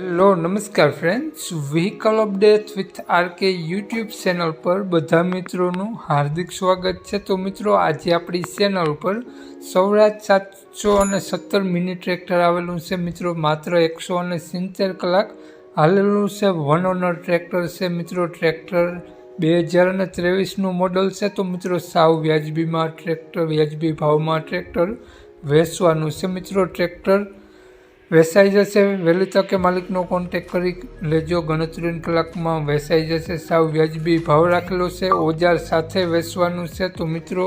Hello નમસ્કાર friends vehicle update with RK YouTube channel પર બધા મિત્રોનું હાર્દિક સ્વાગત છે. તો મિત્રો, આજે આપણી ચેનલ પર સૌરાજ સાતસો અને સત્તર મિની ટ્રેક્ટર આવેલું છે. મિત્રો, માત્ર એકસો અને સિત્તેર કલાક હાલેલું છે. વન ઓનર ટ્રેક્ટર છે. મિત્રો, ટ્રેક્ટર બે હજાર અને ત્રેવીસનું મોડલ છે. તો મિત્રો, સાવ વ્યાજબીમાં ટ્રેક્ટર, વ્યાજબી ભાવમાં ટ્રેક્ટર વેચવાનું છે. મિત્રો, ટ્રેક્ટર વેચાઈ જશે વહેલી તકે માલિકનો કોન્ટેક કરી લેજો. ગણતરીની કલાકમાં વેચાઈ જશે સાવ વ્યાજબી ભાવ રાખેલો છે. ઓજાર સાથે વેચવાનું છે. તો મિત્રો,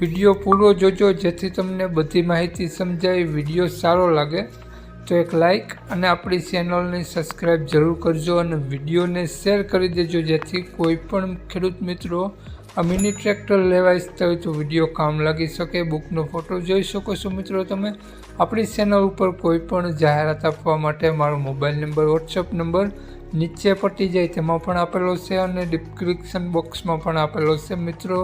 વીડિયો પૂરો જોજો, જેથી તમને બધી માહિતી સમજાય. વીડિયો સારો લાગે તો એક લાઈક અને આપણી ચેનલને સબસ્ક્રાઈબ જરૂર કરજો અને વિડીયોને શેર કરી દેજો, જેથી કોઈ પણ ખેડૂત મિત્રો આ મિની ટ્રેક્ટર લેવા ઈચ્છતા તો વીડિયો કામ લાગી શકે, બુકનો ફોટો જોઈ શકો છો મિત્રો તમે. આપણી ચેનલ ઉપર કોઈ પણ જાહેરાત આપવા માટે મારો મોબાઈલ નંબર, વોટ્સઅપ નંબર નીચે પટી જાય તેમાં પણ આપેલો છે અને ડિસ્ક્રિપ્શન બોક્સમાં પણ આપેલો છે મિત્રો.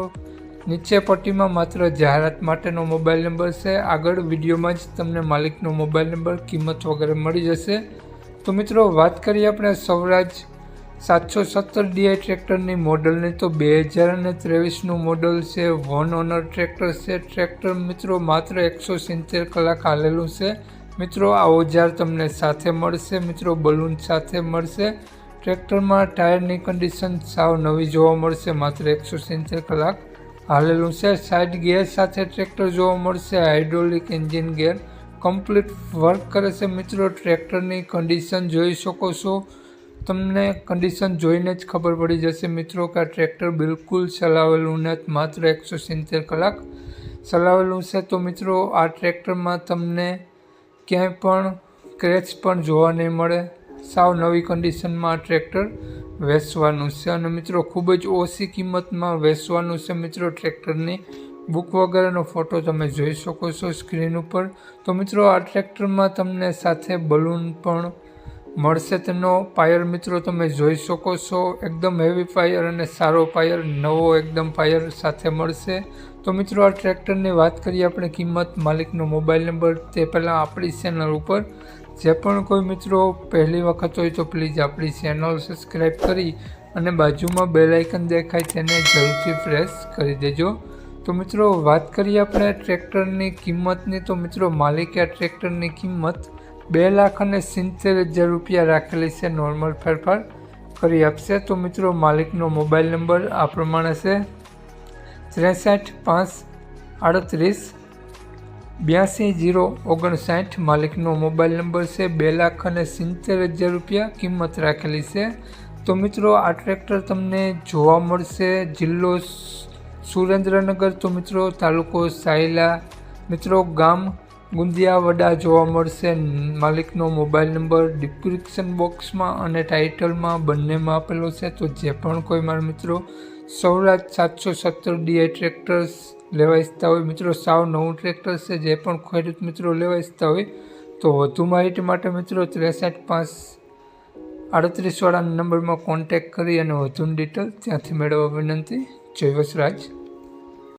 નીચે પટ્ટીમાં માત્ર જાહેરાત માટેનો મોબાઈલ નંબર છે. આગળ વિડીયોમાં જ તમને માલિકનો મોબાઈલ નંબર, કિંમત વગેરે મળી જશે. તો મિત્રો વાત કરીએ આપણે સૌરાજ સાતસો સત્તર ડીઆઈ ટ્રેક્ટરની મોડલની તો બે હજાર અને ત્રેવીસનું મોડલ છે, વન ઓનર ટ્રેક્ટર છે. ટ્રેક્ટર મિત્રો માત્ર એકસો સિત્તેર કલાક હાલેલું છે. મિત્રો આ ઓજાર તમને સાથે મળશે. મિત્રો, બલૂન સાથે મળશે. ટ્રેક્ટરમાં ટાયરની કન્ડિશન સાવ નવી જોવા મળશે. માત્ર એકસો સિત્તેર કલાક હાલેલું છે. સાઇડ ગિયર સાથે ટ્રેક્ટર જોવા મળશે. Hydraulic engine gear complete work કરે છે. મિત્રો, ટ્રેક્ટરની કન્ડિશન જોઈ શકો છો. તમને કન્ડિશન જોઈને જ ખબર પડી જશે મિત્રો કે આ ટ્રેક્ટર બિલકુલ ચલાવેલું નથી, માત્ર એકસો સિત્તેર કલાક ચલાવેલું છે. તો મિત્રો, આ ટ્રેક્ટરમાં તમને ક્યાંય પણ ક્રેચ પણ જોવા નહીં મળે. સાવ નવી કન્ડિશનમાં આ ટ્રેક્ટર વેચવાનું છે. અને મિત્રો, ખૂબ જ ઓછી કિંમતમાં વેચવાનું છે મિત્રો ટ્રેક્ટરની બુક વગેરેનો ફોટો તમે જોઈ શકો છો સ્ક્રીન ઉપર. તો મિત્રો, આ ટ્રેક્ટરમાં તમને સાથે બલૂન પણ મળશે તેનો પાયર મિત્રો તમે જોઈ શકો છો. એકદમ હેવી પાયર અને સારો પાયર, નવો એકદમ પાયર સાથે મળશે. તો મિત્રો, આ ટ્રેક્ટરની વાત કરીએ આપણે કિંમત, માલિકનો મોબાઈલ નંબર, તે પહેલાં આપણી ચેનલ ઉપર. જે પણ કોઈ મિત્રો પહેલી વખત હોય તો પ્લીઝ આપણી ચેનલ સબસ્ક્રાઈબ કરી અને બાજુમાં બેલ દેખાય તેને જરૂરથી પ્રેસ કરી દેજો. તો મિત્રો, વાત કરીએ આપણે ટ્રેક્ટરની કિંમતની. તો મિત્રો, માલિકે આ ટ્રેક્ટરની કિંમત બે લાખ અને સિત્તેર હજાર રૂપિયા રાખેલી છે નોર્મલ ફેરફાર. કરી આપશે તો મિત્રો માલિકનો મોબાઈલ નંબર આ પ્રમાણે છે. ત્રેસઠ પાંચ આડત્રીસ બ્યાસી જીરો ઓગણસાઠ માલિકનો મોબાઈલ નંબર છે. બે લાખ અને સિત્તેર હજાર રૂપિયા કિંમત રાખેલી છે. તો મિત્રો આ ટ્રેક્ટર તમને જોવા મળશે જિલ્લો સુરેન્દ્રનગર. તો મિત્રો તાલુકો સાયલા. મિત્રો ગામ ગુંદિયા વડા જોવા મળશે. માલિકનો મોબાઈલ નંબર ડિસ્ક્રિપ્શન બોક્સમાં અને ટાઇટલમાં બંનેમાં આપેલો છે. તો જે પણ કોઈ મારા મિત્રો સૌરાજ સાતસો સત્તર ડીઆઈ ટ્રેક્ટર્સ લેવા ઇચ્છતા હોય, મિત્રો સાવ નવું ટ્રેક્ટર છે, જે પણ ખેડૂત મિત્રો લેવા ઇચ્છતા હોય, તો વધુ માહિતી માટે મિત્રો ત્રેસઠ પાંચ આડત્રીસવાળા નંબરમાં કોન્ટેક કરી અને વધુની ડિટેલ ત્યાંથી મેળવવા વિનંતી. જય વસરાજ.